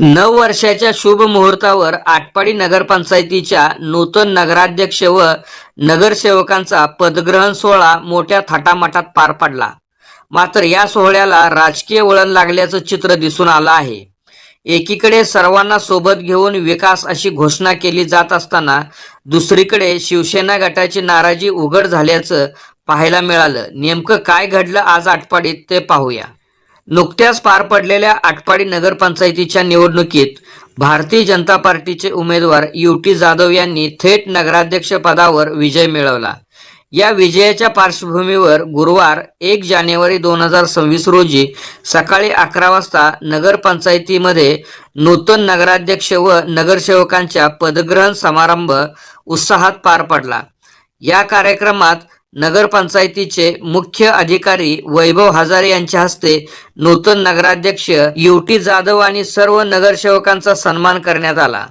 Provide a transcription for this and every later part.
नऊ वर्षाच्या शुभ मुहूर्तावर आटपाडी नगरपंचायतीच्या नूतन नगराध्यक्ष व नगरसेवकांचा पदग्रहण सोहळा मोठ्या थाटामाटात पार पडला. मात्र या सोहळ्याला राजकीय वळण लागल्याचं चित्र दिसून आलं आहे. एकीकडे सर्वांना सोबत घेऊन विकास अशी घोषणा केली जात असताना दुसरीकडे शिवसेना गटाची नाराजी उघड झाल्याचं पाहायला मिळालं. नेमकं काय घडलं आज आटपाडीत ते पाहूया. नुकत्याच पार पडलेल्या आटपाडी नगरपंचायतीच्या निवडणुकीत भारतीय जनता पार्टीचे उमेदवार युटी जाधव यांनी थेट नगराध्यक्ष पदावर विजय मिळवला. या विजयाच्या पार्श्वभूमीवर गुरुवार एक जानेवारी दोन हजार सव्वीस रोजी सकाळी अकरा वाजता नगरपंचायतीमध्ये नूतन नगराध्यक्ष व नगरसेवकांच्या पदग्रहण समारंभ उत्साहात पार पडला. या कार्यक्रमात नगरपंचायतीचे मुख्य अधिकारी वैभव हजारे यांच्या हस्ते नूतन नगराध्यक्ष युटी जाधव आणि सर्व नगरसेवकांचा सन्मान करण्यात आला.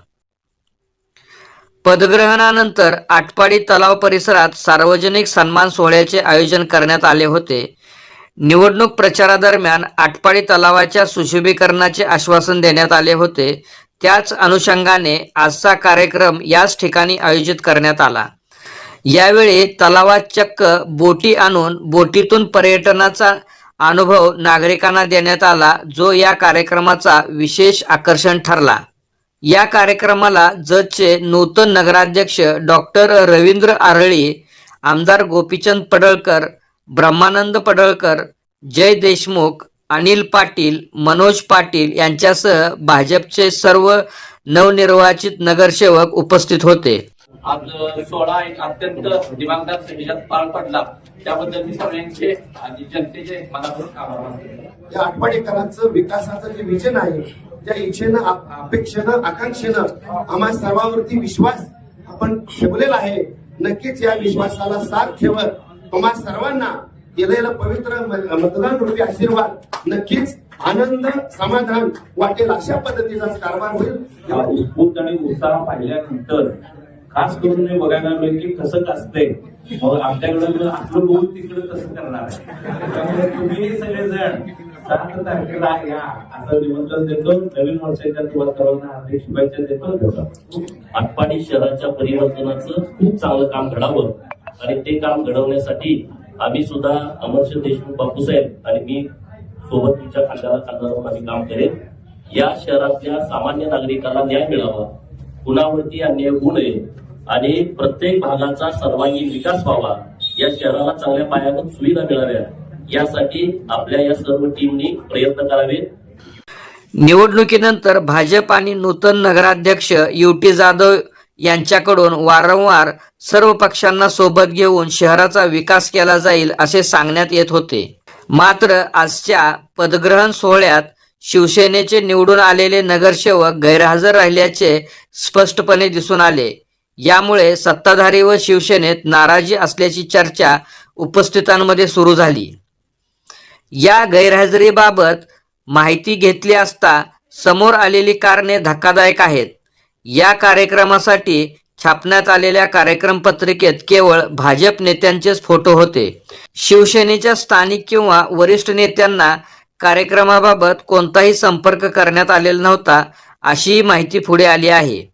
पदग्रहणानंतर आटपाडी तलाव परिसरात सार्वजनिक सन्मान सोहळ्याचे आयोजन करण्यात आले होते. निवडणूक प्रचारादरम्यान आटपाडी तलावाच्या सुशोभीकरणाचे आश्वासन देण्यात आले होते. त्याच अनुषंगाने आजचा कार्यक्रम याच ठिकाणी आयोजित करण्यात आला. यावेळी तलावात चक्क बोटी आणून बोटीतून पर्यटनाचा अनुभव नागरिकांना देण्यात आला जो या कार्यक्रमाचा विशेष आकर्षण ठरला. या कार्यक्रमाला जतचे नूतन नगराध्यक्ष डॉक्टर रवींद्र आरळी आमदार गोपीचंद पडळकर ब्रह्मानंद पडळकर जय देशमुख अनिल पाटील मनोज पाटील यांच्यासह भाजपचे सर्व नवनिर्वाचित नगरसेवक उपस्थित होते. आज सोहळा एक अत्यंत दिमागदार ह्याच्यात पार पडला. त्याबद्दल मी सगळ्यांचे आणि जनतेचे मनापासून आभार मानतो. या आठवडेकरांचं विकासाचं जे विजन आहे त्या इच्छेनं आप- अपेक्षेनं आकांक्षेनं आम्हा सर्वांवरती विश्वास आपण ठेवलेला आहे. नक्कीच या विश्वासाला साथ ठेवत आम्हा सर्वांना दिलेलं पवित्र मतदान रूपी आशीर्वाद नक्कीच आनंद समाधान वाटेल अशा पद्धतीचा कारभार होईल. आणि उत्साह पाहिल्यानंतर खास करून मी बघायला लागलो की कसं असतंय मग आमच्याकडे आपलं असलं बघून तिकडे कसं करणार आहे. त्यामुळे तुम्ही सगळेजण सात तारखेला या. असं निमंत्रण देतो. नवीन वर्षाच्या तुम्हाला सर्वांना हार्दिक शुभेच्छा देतो. आटपाडी शहराच्या परिवर्तनाचं खूप चांगलं काम घडावं. आणि ते काम घडवण्यासाठी आम्ही सुद्धा अमरश देशमुख बापूसाहेब आणि मी सोबत तुमच्या खांद्याला खांदा आम्ही काम करेन या शहरातल्या सामान्य नागरिकाला न्याय मिळावा. कुणावरती अन्याय होऊ नये. आणि प्रत्येक भागाचा सर्वांगीण विकास व्हावा. या शहराला चांगल्या पायाभूत सुविधा मिळाव्या यासाठी आपल्या या सर्व टीमनी प्रयत्न करावे निवडणुकीनंतर भाजप आणि नूतन नगराध्यक्ष युटी जाधव यांच्याकडून वारंवार सर्व पक्षांना सोबत घेऊन शहराचा विकास केला जाईल असे सांगण्यात येत होते. मात्र आजच्या पदग्रहण सोहळ्यात शिवसेनेचे निवडून आलेले नगरसेवक गैरहजर राहिल्याचे स्पष्टपणे दिसून आले. यामुळे सत्ताधारी व शिवसेनेत नाराजी असल्याची चर्चा उपस्थितांमध्ये सुरू झाली. या गैरहजेरीबाबत माहिती घेतली असता समोर आलेली कारणे धक्कादायक आहेत. या कार्यक्रमासाठी छापण्यात आलेल्या कार्यक्रम पत्रिकेत केवळ भाजप नेत्यांचेच फोटो होते. शिवसेनेच्या स्थानिक किंवा वरिष्ठ नेत्यांना कार्यक्रमाबाबत कोणताही संपर्क करण्यात आलेला नव्हता अशीही माहिती पुढे आली आहे.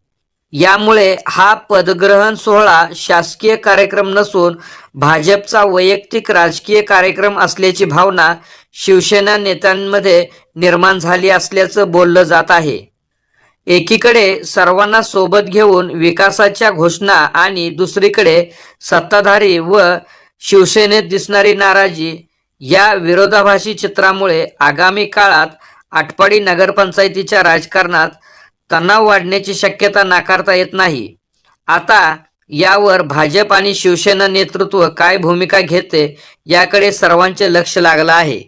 यामुळे हा पदग्रहण सोहळा शासकीय कार्यक्रम नसून भाजपचा वैयक्तिक राजकीय कार्यक्रम असल्याची भावना शिवसेना नेत्यांमध्ये निर्माण झाली असल्याचं बोललं जात आहे. एकीकडे सर्वांना सोबत घेऊन विकासाच्या घोषणा आणि दुसरीकडे सत्ताधारी व शिवसेनेत दिसणारी नाराजी या विरोधाभासी चित्रामुळे आगामी काळात आटपाडी नगरपंचायतीच्या राजकारणात तणाव वाढण्याची शक्यता नाकारता येत नाही. आता यावर भाजप आणि शिवसेना नेतृत्व काय भूमिका घेते याकडे सर्वांचे लक्ष लागलं आहे.